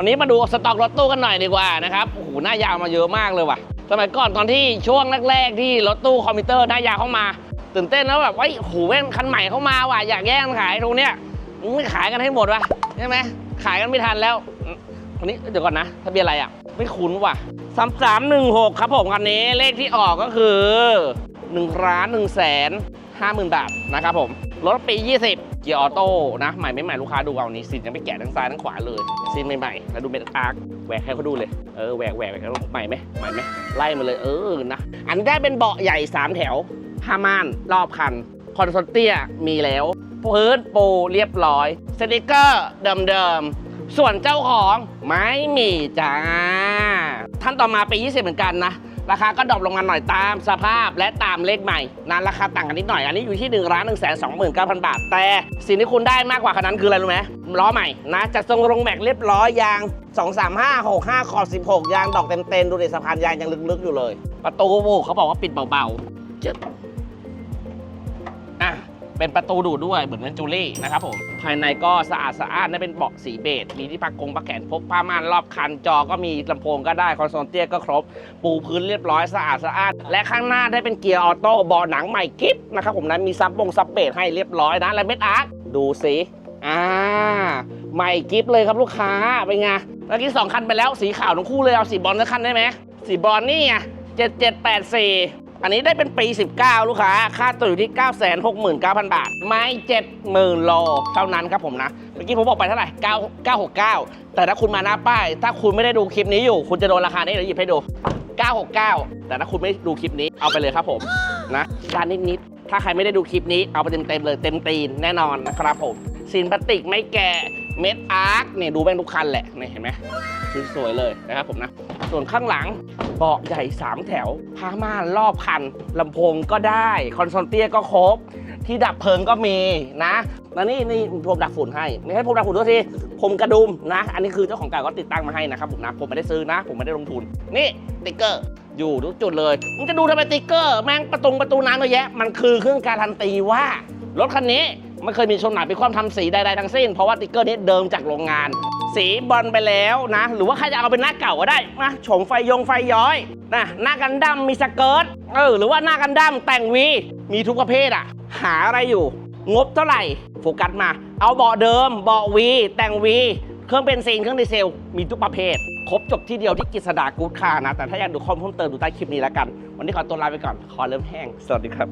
วันนี้มาดูสต็อกรถตู้กันหน่อยดีกว่านะครับโอ้โหหน้ายาวมาเยอะมากเลยว่ะ สมัยก่อนตอนที่ช่วงแรกๆที่รถตู้คอมพิวเตอร์หน้ายาวเข้ามา ตื่นเต้นแล้วแบบว่าโอ้โหแม่งคันใหม่เข้ามาว่ะอยากแย่งขายตรงเนี้ยมึงไม่ขายกันให้หมดว่ะใช่ไหมขายกันไม่ทันแล้วอืมคนนี้เดี๋ยวก่อนนะทะเบียนอะไรอะไม่คุ้นว่ะสามสามหนึ่งหกครับผมคันนี้เลขที่ออกก็คือ1นึ่งล้านหนึ่งแสนห้าหมื่นบาทนะครับผมรถปี20เกียร์ออโต้นะใหม่ไม่ใหม่ลูกค้าดูเอานี้ซีนยังไม่แกะทั้งซ้ายทั้งขวาเลยซีนใหม่ๆแล้วดูเป็นอาร์คแหวกให้เขาดูเลยเออแหวกแหวกแหวกให้เขาใหม่ไหมใหม่ไหมไล่มาเลยเออนะอันนี้ได้เป็นเบาะใหญ่ 3 แถวผ้าม่านรอบคันคอนโซลเตียมีแล้วพื้นปูเรียบร้อยสติกเกอร์เดิมๆส่วนเจ้าของไม่มีจ้าท่านต่อมาปี 20 เหมือนกันนะ ราคาก็ดรอปลงมาหน่อยตามสภาพและตามเลขใหม่นะราคาต่างกันนิดหน่อย อันนี้อยู่ที่1นึ่งล้านหนึ่งแสนสองหมื่นเก้าพันบาท แต่สิ่งที่คุณได้มากกว่าคันนั้นคืออะไรรู้ไหมล้อใหม่นะจัดทรงลงแม็กเรียบร้อยยาง 2 3 5 6 5ขอบ16 ยางดอกเต็มๆดูดิสะพานยางยังลึกๆอยู่เลย ประตูเขาบอกว่าปิดเบาๆ เป็นประตูดูดด้วยเหมือนเวนจูรี่นะครับผม ภายในก็สะอาดสะอาดนะเป็นเบาะสีเบจมีที่พักกงพักแขนพกผ้าม่านรอบคันจอก็มีลำโพงก็ได้คอนโซลเตียก็ครบ ปูพื้นเรียบร้อยสะอาดสะอาด และข้างหน้าได้เป็นเกียร์ออโต้เบาะหนังใหม่กิ๊บนะครับผมนะมีซับบงซับเบรให้เรียบร้อยนะและเม็ดอาร์คดูสิอ่าใหม่กิ๊บเลยครับลูกค้าเป็นไงเมื่อกี้สองคันไปแล้วสีขาวทั้งคู่เลยเอาสีบอลสักคันได้ไหมสีบอลนี่ไง7784 อันนี้ได้เป็นปี 19 ลูกค้า ค่าตัวอยู่ที่ 969,000 บาท ไม่70,000 โล เท่านั้นครับผมนะ เมื่อกี้ผมบอกไปเท่าไหร่9 969 แต่ถ้าคุณมาหน้าป้าย ถ้าคุณไม่ได้ดูคลิปนี้อยู่ คุณจะโดนราคานี้เดี๋ยวหยิบให้ดู 969 แต่ถ้าคุณไม่ดูคลิปนี้ เอาไปเลยครับผม นะด้านนิดๆถ้าใครไม่ได้ดูคลิปนี้ เอาไปเต็มๆเลย เต็มตีนแน่นอนนะครับผมสินพลาสติกไม่แกะเม็ดอาร์คเนี่ยดูแม่งทุกคันแหละเนี่เห็นไหมสวยๆเลยนะครับผมนะ ส่วนข้างหลัง เบาะใหญ่ 3 แถวผ้าม่านรอบคันลำโพงก็ได้ คอนโซลเตียก็ครบ ที่ดับเพลิงก็มีนะแล้วนี่นี่พรมดักฝุ่นให้ไม่ใช่พรมดักฝุ่นด้วยทีพรมกระดุมนะ อันนี้คือเจ้าของเก่าก็ติดตั้งมาให้นะครับผมนะผมไม่ได้ซื้อนะ ผมไม่ได้ลงทุน นี่ติ๊กเกอร์อยู่ทุกจุดเลยมึงจะดูทำไมติ๊กเกอร์แม่งประตูประตูน้ำเยอะแยะ มันคือเครื่องการันตีว่ารถคันนี้ไม่เคยมีชนหนาไปความทำสีใดๆทั้งสิ้น เพราะว่าติ๊กเกอร์นี้เดิมจากโรงงาน สีบอลไปแล้วนะ หรือว่าใครจะเอาเป็นหน้าเก่าก็ได้นะโฉมไฟยงไฟย้อยนะหน้ากันดั้มมีสเกิร์ตเออหรือว่าหน้ากันดั้มแต่งวีมีทุกประเภทอะหาอะไรอยู่ งบเท่าไหร่โฟกัสมา เอาเบาะเดิมเบาะวีแต่งวีเครื่องเบนซินเครื่องดีเซล มีทุกประเภท ครบจบที่เดียวที่กิษดากูดคานะ แต่ถ้าอยากดูข้อมูลเพิ่มเติมดูใต้คลิปนี้แล้วกัน วันนี้ขอตัวลาไปก่อน ขอเริ่มแห้ง สวัสดีครับ